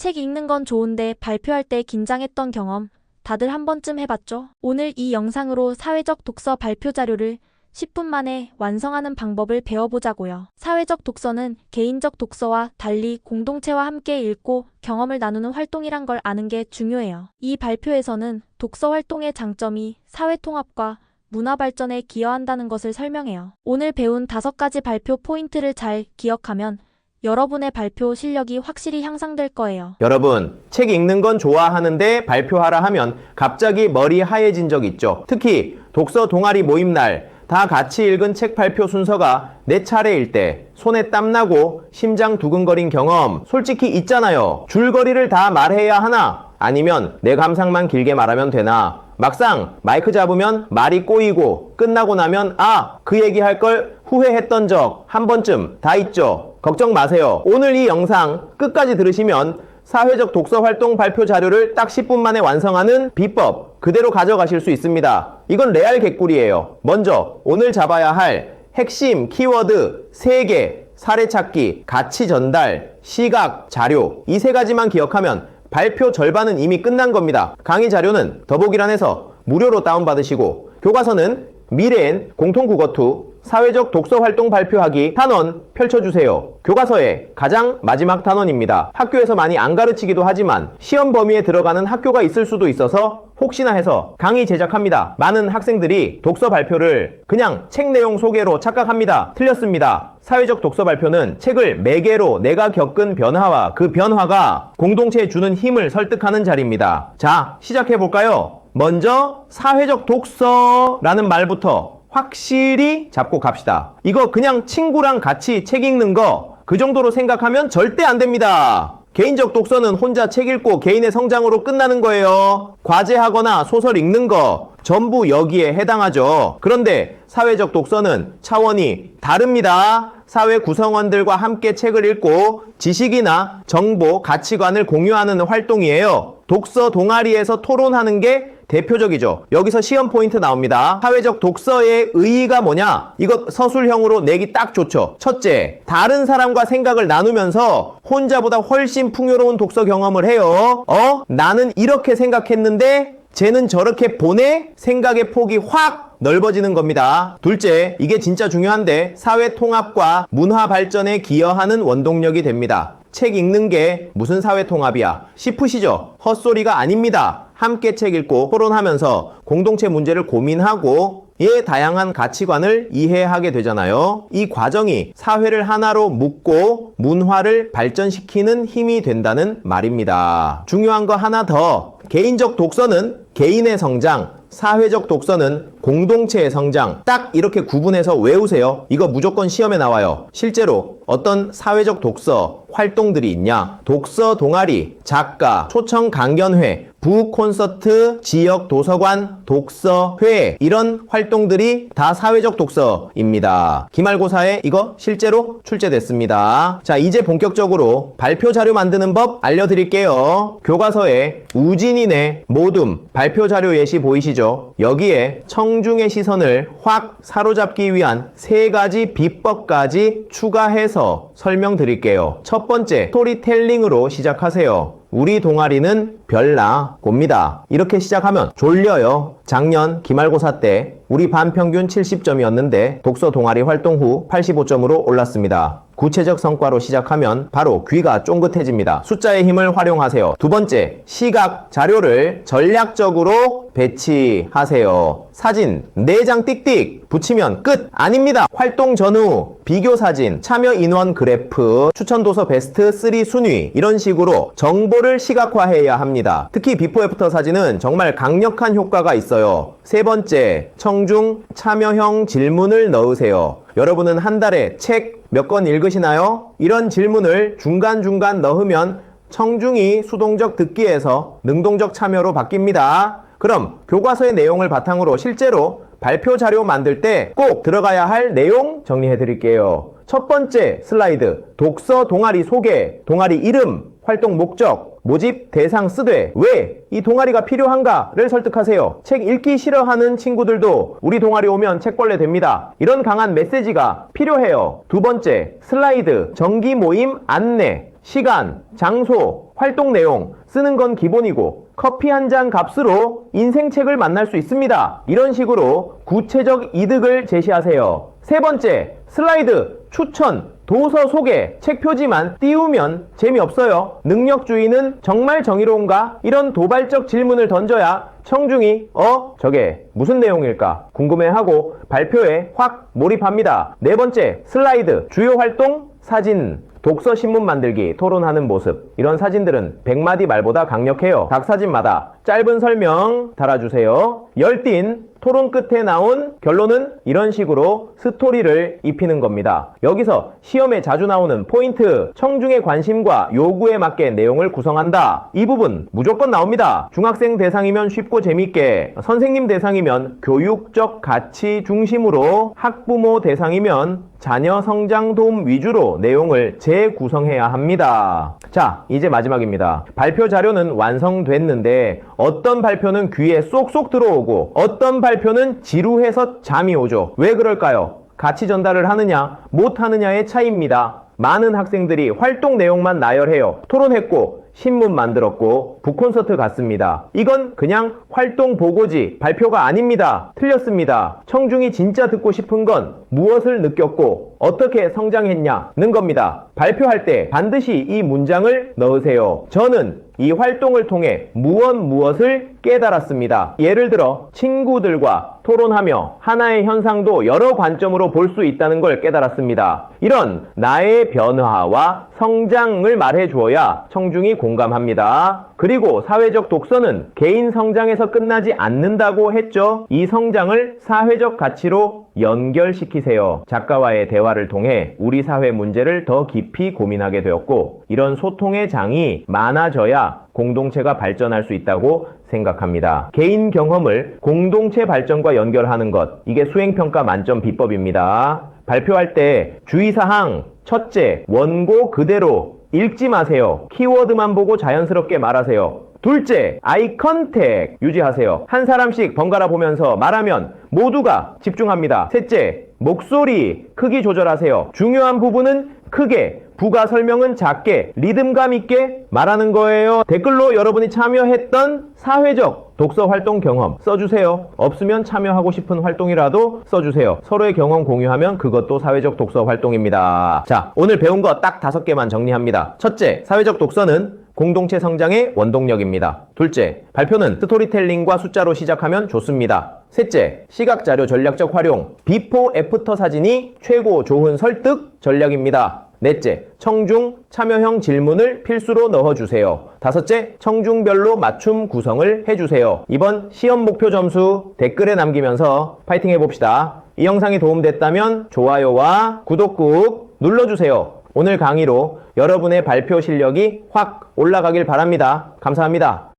책 읽는 건 좋은데 발표할 때 긴장했던 경험 다들 한 번쯤 해봤죠? 오늘 이 영상으로 사회적 독서 발표 자료를 10분 만에 완성하는 방법을 배워보자고요. 사회적 독서는 개인적 독서와 달리 공동체와 함께 읽고 경험을 나누는 활동이란 걸 아는 게 중요해요. 이 발표에서는 독서 활동의 장점이 사회 통합과 문화 발전에 기여한다는 것을 설명해요. 오늘 배운 다섯 가지 발표 포인트를 잘 기억하면 여러분의 발표 실력이 확실히 향상될 거예요. 여러분, 책 읽는 건 좋아하는데 발표하라 하면 갑자기 머리 하얘진 적 있죠? 특히 독서 동아리 모임 날 다 같이 읽은 책 발표 순서가 내 차례일 때 손에 땀나고 심장 두근거린 경험 솔직히 있잖아요. 줄거리를 다 말해야 하나? 아니면 내 감상만 길게 말하면 되나? 막상 마이크 잡으면 말이 꼬이고 끝나고 나면 아, 그 얘기 할 걸 후회했던 적 한 번쯤 다 있죠. 걱정 마세요. 오늘 이 영상 끝까지 들으시면 사회적 독서 활동 발표 자료를 딱 10분 만에 완성하는 비법 그대로 가져가실 수 있습니다. 이건 레알 개꿀이에요. 먼저 오늘 잡아야 할 핵심 키워드 3개, 사례 찾기, 가치 전달, 시각, 자료 이 세 가지만 기억하면 발표 절반은 이미 끝난 겁니다. 강의 자료는 더보기란에서 무료로 다운받으시고 교과서는 미래엔 공통국어2 사회적 독서 활동 발표하기 단원 펼쳐주세요. 교과서의 가장 마지막 단원입니다. 학교에서 많이 안 가르치기도 하지만 시험 범위에 들어가는 학교가 있을 수도 있어서 혹시나 해서 강의 제작합니다. 많은 학생들이 독서 발표를 그냥 책 내용 소개로 착각합니다. 틀렸습니다. 사회적 독서 발표는 책을 매개로 내가 겪은 변화와 그 변화가 공동체에 주는 힘을 설득하는 자리입니다. 자, 시작해 볼까요? 먼저 사회적 독서라는 말부터 확실히 잡고 갑시다. 이거 그냥 친구랑 같이 책 읽는 거 그 정도로 생각하면 절대 안 됩니다. 개인적 독서는 혼자 책 읽고 개인의 성장으로 끝나는 거예요. 과제하거나 소설 읽는 거 전부 여기에 해당하죠. 그런데 사회적 독서는 차원이 다릅니다. 사회 구성원들과 함께 책을 읽고 지식이나 정보, 가치관을 공유하는 활동이에요. 독서 동아리에서 토론하는 게 대표적이죠. 여기서 시험 포인트 나옵니다. 사회적 독서의 의의가 뭐냐? 이거 서술형으로 내기 딱 좋죠. 첫째, 다른 사람과 생각을 나누면서 혼자보다 훨씬 풍요로운 독서 경험을 해요. 어? 나는 이렇게 생각했는데 쟤는 저렇게 보내? 생각의 폭이 확 넓어지는 겁니다. 둘째, 이게 진짜 중요한데 사회 통합과 문화 발전에 기여하는 원동력이 됩니다. 책 읽는 게 무슨 사회 통합이야? 싶으시죠? 헛소리가 아닙니다. 함께 책 읽고 토론하면서 공동체 문제를 고민하고 이에 다양한 가치관을 이해하게 되잖아요. 이 과정이 사회를 하나로 묶고 문화를 발전시키는 힘이 된다는 말입니다. 중요한 거 하나 더. 개인적 독서는 개인의 성장, 사회적 독서는 공동체의 성장. 딱 이렇게 구분해서 외우세요. 이거 무조건 시험에 나와요. 실제로 어떤 사회적 독서 활동들이 있냐? 독서 동아리, 작가, 초청 강연회, 부 콘서트, 지역 도서관, 독서 회 이런 활동들이 다 사회적 독서입니다. 기말고사에 이거 실제로 출제됐습니다. 자, 이제 본격적으로 발표 자료 만드는 법 알려드릴게요. 교과서에 우진이네 모둠 발표 자료 예시 보이시죠? 여기에 청중의 시선을 확 사로잡기 위한 세 가지 비법까지 추가해서 설명드릴게요. 첫 번째, 스토리텔링으로 시작하세요. 우리 동아리는 별나 곱니다. 이렇게 시작하면 졸려요. 작년 기말고사 때 우리 반 평균 70점이었는데 독서 동아리 활동 후 85점으로 올랐습니다. 구체적 성과로 시작하면 바로 귀가 쫑긋해집니다. 숫자의 힘을 활용하세요. 두 번째, 시각 자료를 전략적으로 배치하세요. 사진 4장 띡띡 붙이면 끝 아닙니다. 활동 전후 비교 사진, 참여 인원 그래프, 추천 도서 베스트 3 순위 이런 식으로 정보를 시각화해야 합니다. 특히 비포 애프터 사진은 정말 강력한 효과가 있어요. 세 번째, 청중 참여형 질문을 넣으세요. 여러분은 한 달에 책 몇 권 읽으시나요? 이런 질문을 중간중간 넣으면 청중이 수동적 듣기에서 능동적 참여로 바뀝니다. 그럼 교과서의 내용을 바탕으로 실제로 발표 자료 만들 때 꼭 들어가야 할 내용 정리해 드릴게요. 첫 번째 슬라이드. 독서 동아리 소개, 동아리 이름, 활동 목적, 모집 대상 쓰되 왜 이 동아리가 필요한가를 설득하세요. 책 읽기 싫어하는 친구들도 우리 동아리 오면 책벌레 됩니다. 이런 강한 메시지가 필요해요. 두 번째, 슬라이드, 정기 모임 안내. 시간, 장소, 활동 내용, 쓰는 건 기본이고 커피 한 잔 값으로 인생책을 만날 수 있습니다. 이런 식으로 구체적 이득을 제시하세요. 세 번째, 슬라이드, 추천, 도서 소개, 책 표지만 띄우면 재미없어요. 능력주의는 정말 정의로운가? 이런 도발적 질문을 던져야 청중이 어? 저게 무슨 내용일까? 궁금해하고 발표에 확 몰입합니다. 네 번째, 슬라이드, 주요 활동, 사진, 독서 신문 만들기, 토론하는 모습. 이런 사진들은 100마디 말보다 강력해요. 각 사진마다 짧은 설명 달아주세요. 열띤 토론 끝에 나온 결론은 이런 식으로 스토리를 입히는 겁니다. 여기서 시험에 자주 나오는 포인트, 청중의 관심과 요구에 맞게 내용을 구성한다. 이 부분 무조건 나옵니다. 중학생 대상이면 쉽고 재밌게, 선생님 대상이면 교육적 가치 중심으로, 학부모 대상이면 자녀 성장 도움 위주로 내용을 재구성해야 합니다. 자, 이제 마지막입니다. 발표 자료는 완성됐는데 어떤 발표는 귀에 쏙쏙 들어오고 어떤 발표는 지루해서 잠이 오죠. 왜 그럴까요? 가치 전달을 하느냐, 못 하느냐의 차이입니다. 많은 학생들이 활동 내용만 나열해요. 토론했고, 신문 만들었고, 북콘서트 갔습니다. 이건 그냥 활동 보고지, 발표가 아닙니다. 틀렸습니다. 청중이 진짜 듣고 싶은 건 무엇을 느꼈고, 어떻게 성장했냐는 겁니다. 발표할 때 반드시 이 문장을 넣으세요. 저는 이 활동을 통해 무엇 무엇을 깨달았습니다. 예를 들어 친구들과 토론하며 하나의 현상도 여러 관점으로 볼 수 있다는 걸 깨달았습니다. 이런 나의 변화와 성장을 말해 주어야 청중이 공감합니다. 그리고 사회적 독서는 개인 성장에서 끝나지 않는다고 했죠. 이 성장을 사회적 가치로 연결시키세요. 작가와의 대화를 통해 우리 사회 문제를 더 깊이 고민하게 되었고, 이런 소통의 장이 많아져야 공동체가 발전할 수 있다고 생각합니다. 개인 경험을 공동체 발전과 연결하는 것, 이게 수행평가 만점 비법입니다. 발표할 때 주의사항, 첫째, 원고 그대로 읽지 마세요. 키워드만 보고 자연스럽게 말하세요. 둘째, 아이 컨택 유지하세요. 한 사람씩 번갈아 보면서 말하면 모두가 집중합니다. 셋째, 목소리 크기 조절하세요. 중요한 부분은 크게, 부가 설명은 작게, 리듬감 있게 말하는 거예요. 댓글로 여러분이 참여했던 사회적 독서 활동 경험 써주세요. 없으면 참여하고 싶은 활동이라도 써주세요. 서로의 경험 공유하면 그것도 사회적 독서 활동입니다. 자, 오늘 배운 거 딱 다섯 개만 정리합니다. 첫째, 사회적 독서는 공동체 성장의 원동력입니다. 둘째, 발표는 스토리텔링과 숫자로 시작하면 좋습니다. 셋째, 시각자료 전략적 활용, 비포 애프터 사진이 최고 좋은 설득 전략입니다. 넷째, 청중 참여형 질문을 필수로 넣어주세요. 다섯째, 청중별로 맞춤 구성을 해주세요. 이번 시험 목표 점수 댓글에 남기면서 파이팅 해봅시다. 이 영상이 도움됐다면 좋아요와 구독 꾹 눌러주세요. 오늘 강의로 여러분의 발표 실력이 확 올라가길 바랍니다. 감사합니다.